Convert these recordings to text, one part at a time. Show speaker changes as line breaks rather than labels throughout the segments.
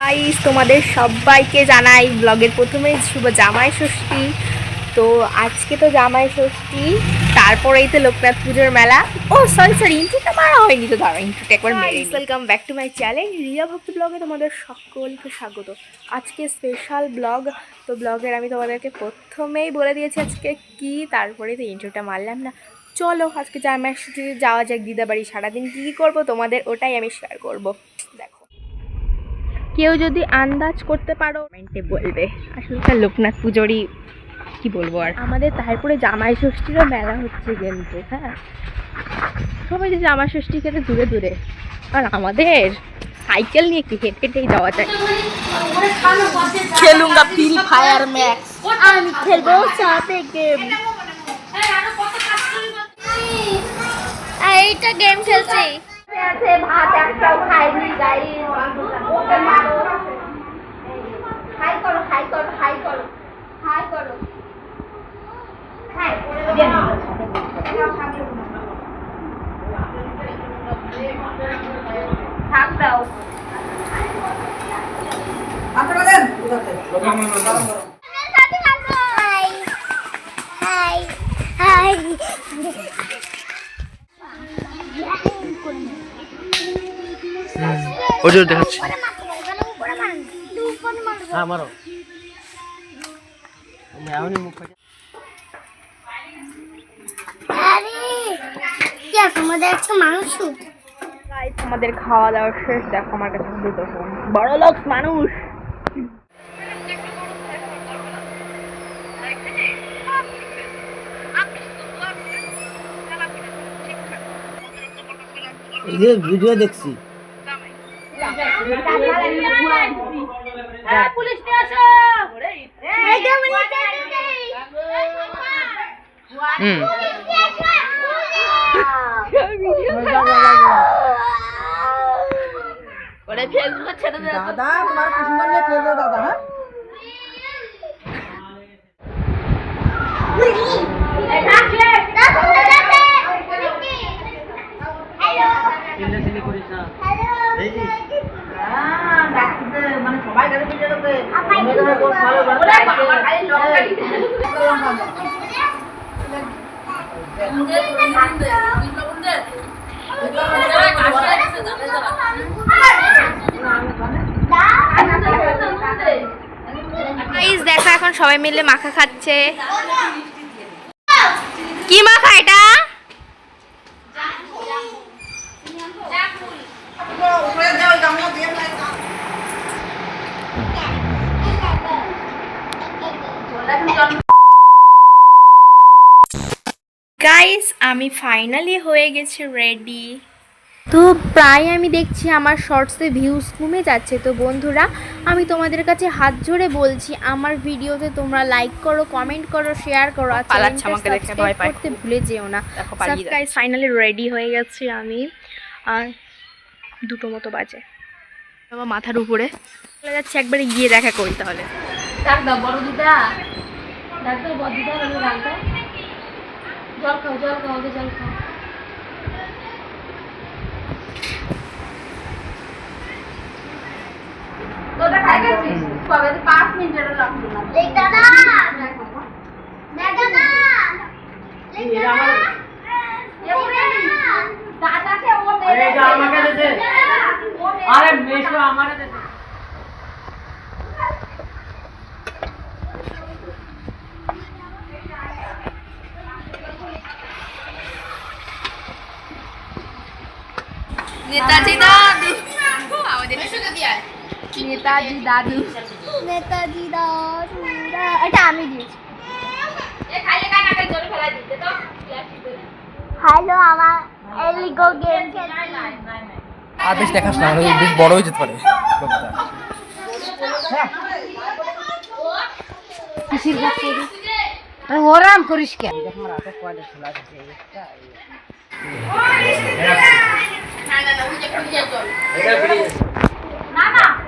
Guys তোমাদের সবাইকে জানাই ব্লগের প্রথমে শুভ জামাই ষষ্ঠী। তো আজকে তো জামাই ষষ্ঠী তারপরেই তো লোকনাথ পুজোর মেলা। ও সরি সরি ইন্টুটা মারা হয়নি তো দাঁড়া ইন্টুটা একবার welcome back to my channel Riya Bhakti ব্লগে তোমাদের সকলকে স্বাগত। আজকে স্পেশাল ব্লগ তো ব্লগের আমি তোমাদেরকে প্রথমেই বলে দিয়েছি আজকে কি তারপরে তো ইন্টুটা মারলাম না। চলো আজকে জামাই ষষ্ঠীতে যাওয়া যাক দিদা বাড়ি সারাদিন কী কী করব তোমাদের ওটাই আমি শেয়ার করব। কেউ যদি আন্দাজ করতে পারো কমেন্টে বলবে। আসলে লোকনাথ পুজোরই কি বলব আর? আমাদের তারপরে জামাই ষষ্ঠীরও মেলা হচ্ছে কিন্তু হ্যাঁ? সবাই যে জামাই ষষ্ঠী খেতে দূরে দূরে। আর আমাদের সাইকেল নিয়ে কি হেঁটে হেঁটেই যাওয়া যায়।
খেলুঙ্গা ফ্রি ফায়ার ম্যাক্স।
আমি খেলব সাথে গেম।
এইটা গেম খেলছি।
আছে ভাত একটাও খাইনি গাই ওকে মারো হাই করো হাই করো হাই করো হাই করো হাই থাক দাও।
হাই হাই হাই
ওই জন্য দেখাচ্ছি। হ্যাঁ মারো। আমি মুখ
আরে কি তোমাদের একটা
গাইস আমাদের খাওয়া দাওয়া শেষ দেখো আমার কাছে দুটো ফোন বড় লোক মানুষ।
এই ভিডিও দেখছি। হুম নিয়ে খেলবে দাদা হ্যাঁ চিল্লাচিল্লি করিস না দেখছিস মানে সবাই গাড়ি পিছে গেছে আমি তো বস ভালো
গাইস দেখো এখন সবাই মিলে মাখা খাচ্ছে। কি মাখা এটা? গাইস আমি ফাইনালি হয়ে গেছি রেডি তো প্রায় আমি দেখছি আমার শর্টসে ভিউজ কমে যাচ্ছে। তো বন্ধুরা আমি তোমাদের কাছে হাত জোড়ে বলছি আমার ভিডিওতে তোমরা লাইক করো কমেন্ট করো শেয়ার করো আর। করতে ভুলে যেও না। সাবস্ক্রাইব ফাইনালি রেডি হয়ে গেছি আমি। আর দুটো মতো বাজে। আমার মাথার উপরে। চলে যাচ্ছে একবারে গিয়ে দেখা করি তাহলে।
বড় দিদা দিদা জল খাও জল খাও জল খাও তোরা খাই গেছিস কবে তো 5 মিনিটের লাগবে না দেখ দাদা দেখ দাদা দাদাকে ও মেরে
এটা আমাকে দেছে। আরে মেশো আমারে দেছে
নেতাজি দাদু আমাদের নেতাজি দাদু।
নেতাজি দাদুরা এটা আমি দিয়েছি। হ্যালো আমার এলিগো গেম
আর বেশ দেখাস না বেশ বড় হয়ে যেতে পারে।
ওরাম করিস কেন এই যে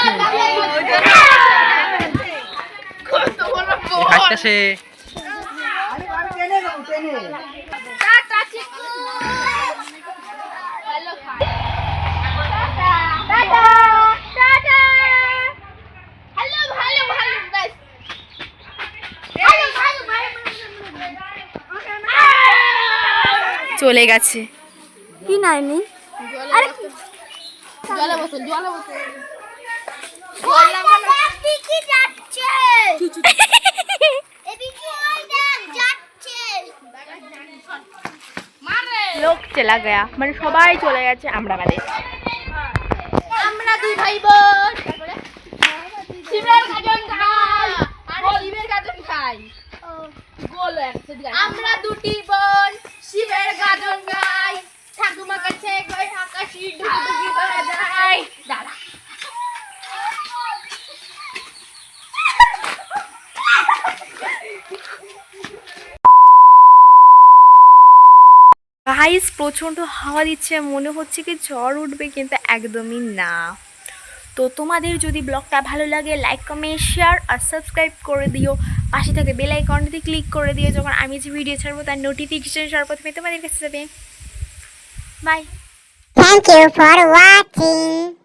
চলে গেছে।
কি নাইনি?
আরে জলে বসুন জলে
যাচ্ছে এদিকে ওই দেখ যাচ্ছে
মারে
লোক চলা গয়া মানে সবাই চলে গেছে আমরা বাদে।
আমরা দুই ভাই বোন। শিবের গাজন খাই। আর শিবের গাজন খাই। গোল একসাথে আমরা দুটি বোন শিবের গাজন গাই। ঠাকুমা কাছে গই আকাশি ঢুকি করে যাই দাঁড়া
গাইস প্রচণ্ড হাওয়া দিচ্ছে, মনে হচ্ছে কি ঝড় উঠবে কিন্তু একদমই না। তো তোমাদের যদি ব্লগটা ভালো লাগে লাইক কমেন্ট শেয়ার আর সাবস্ক্রাইব করে দিও। পাশে থাকে বেল আইকনটিতে ক্লিক করে দিও, যখন আমি যে ভিডিও ছাড়বো তার নোটিফিকেশন সর্বপ্রথমে তোমাদের কাছে যাবে। Bye
thank you for watching.